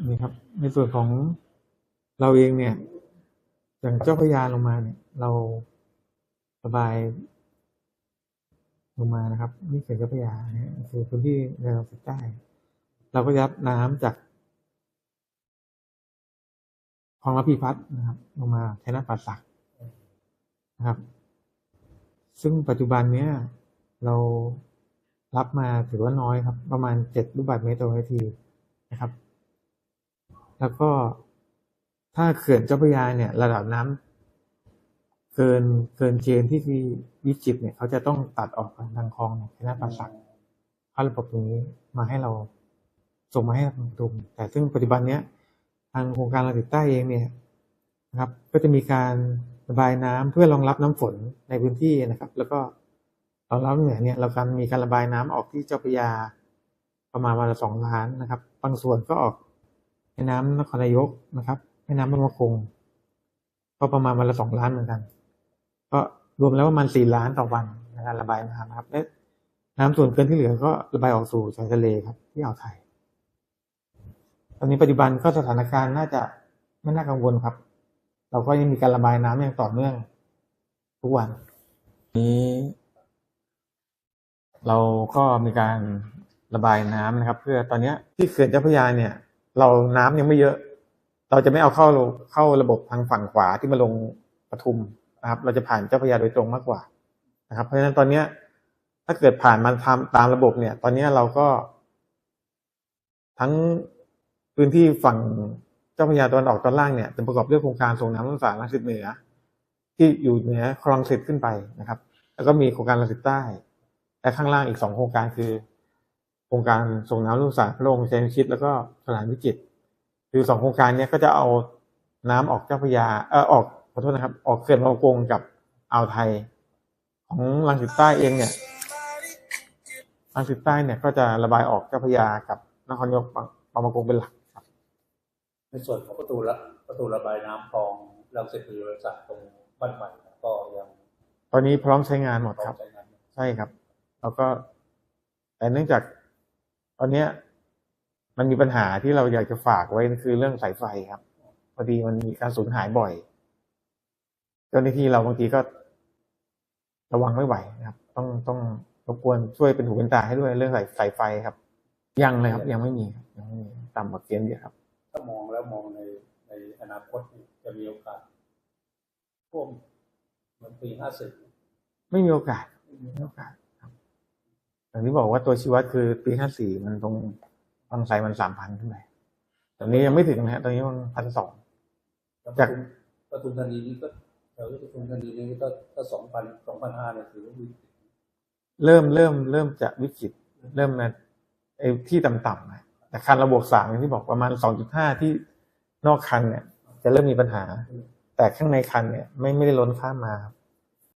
นี่ครับ ในส่วนของเราเองเนี่ย อย่างเจ้าพยาลงมาเนี่ย เราระบายลงมานะครับ นี่เขื่อนเจ้าพยาเนี่ยคือพื้นที่ในเราทิศใต้เราก็ยับน้ำจากคลองระพีพัฒน์นะครับ ลงมาแทนน้ำป่าสักนะครับ ซึ่งปัจจุบันเนี้ยเรารับมาถือว่าน้อยครับ ประมาณเจ็ดลูกบาศก์เมตรต่อนาทีนะครับ แล้วก็ถ้าเขื่อนเจ้าพระยาเนี่ย ระดับน้ำเกินเกินเกณฑ์ที่ที่วิจิตเนี่ย เขาจะต้องตัดออกทางคลองเนี่ยค่น้ำป่าสักเข้าระบบตรงนี้มาให้เราส่งมาให้ทางตุมแต่ซึ่งปัจจุบันเนี้ย ทางโครงการเราติดใต้เองเนี่ยนะครับ ก็จะมีการระบายน้ำเพื่อรองรับน้ำฝนในพื้นที่นะครับ แล้วก็รองรับเหนือเนี่ย เราการมีการระบายน้ำออกที่เจ้าพระยาประมาณวันละสองล้านนะครับ บางส่วนก็ออก แม่น้ำนครนายกนะครับ แม่น้ำบางประกงก็ประมาณวันละสองล้านเหมือนกัน ก็รวมแล้วประมาณสี่ล้านต่อวันในการระบายน้ำครับ และน้ำส่วนเกินที่เหลือก็ระบายออกสู่ชายทะเลครับ ที่อ่าวไทย ตอนนี้ปัจจุบันก็สถานการณ์น่าจะไม่น่ากังวลครับ เราก็ยังมีการระบายน้ำอย่างต่อเนื่อง ทุกวัน นี้ เราก็มีการระบายน้ำนะครับ เพื่อตอนเนี้ยที่เขื่อนเจ้าพระยาเนี่ย เราน้ำยังไม่เยอะ เราจะไม่เอาเข้าเข้าระบบทางฝั่งขวาที่มาลงปทุมนะครับ เราจะผ่านเจ้าพระยาโดยตรงมากกว่านะครับ เพราะฉะนั้นตอนเนี้ย ถ้าเกิดผ่านมันทำตามระบบเนี่ย ตอนนี้เราก็ ทั้งพื้นที่ฝั่งเจ้าพระยาตะวันออกตอนล่างเนี่ยจะประกอบด้วยโครงการส่งน้ำลงสารลังสิตเหนือ ที่อยู่เหนือคลองสิตขึ้นไปนะครับ แล้วก็มีโครงการลังสิตใต้ และข้างล่างอีกสองโครงการคือ ครงการส่งน้ำลงสารพระองค์ชัยนิชิตแล้วก็สถานวิจิตรคือสองโครงการเนี้ยก็จะเอาน้ำออกเจ้าพระยาเออออกขอโทษนะครับ ออกเขื่อนบางประกงกับอ่าวไทย ของลังสิตใต้เองเนี่ยลังสิตใต้เนี่ยก็จะระบายออกเจ้าพระยากับนครนายกบางบางประกงเป็นหลักครับในส่วนของประตูละประตูระบายน้ำคลองรังสิตบุรีรัตน์ตรงบ้านใหม่ก็ยังตอนนี้พร้อมใช้งานหมดพร้อครัมบใช้งานใช่ครับ แล้วก็แต่เนื่องจาก ตอนเนี้ย มันมีปัญหาที่เราอยากจะฝากไว้คือเรื่องสายไฟครับพอดีมันมีการสูญหายบ่อยเจ้าหน้าที่เราบางทีก็ระวังไม่ไหวนะครับ ต้องต้องรบกวนช่วยเป็นหูเป็นตาให้ด้วยเรื่องสายสายไฟครับ ยังเลยครับ ยังไม่มีครับยังไม่มีต่ำกว่าเกณฑ์เดียวครับ ถ้ามองแล้วมองในในอนาคตนี่จะมีโอกาสท่วมเหมือนปีห้าสิบไม่มีโอกาสไม่มีโอกาสครับ อย่างที่บอกว่าตัวชี้วัดคือปีห้าสี่มันตรงบางไซมันสามพันขึ้นไปตอนนี้ยังไม่ถึงนะฮะตอนนี้มันพันสองจากปทุมธานีนี่ก็แถวปทุมธานีนี่ก็ถ้าสองพันสองพันห้าเนี่ยถือว่าวิกฤตเริ่มเริ่มเริ่มจะวิกฤตเริ่มนะไอ้ที่ต่ำๆนะแต่คันระบบสามอย่างที่บอกประมาณสองจุดห้าที่นอกคันเนี่ย จะเริ่มมีปัญหา แต่ข้างในคันเนี่ย ไม่ไม่ได้ล้นข้ามมาครับ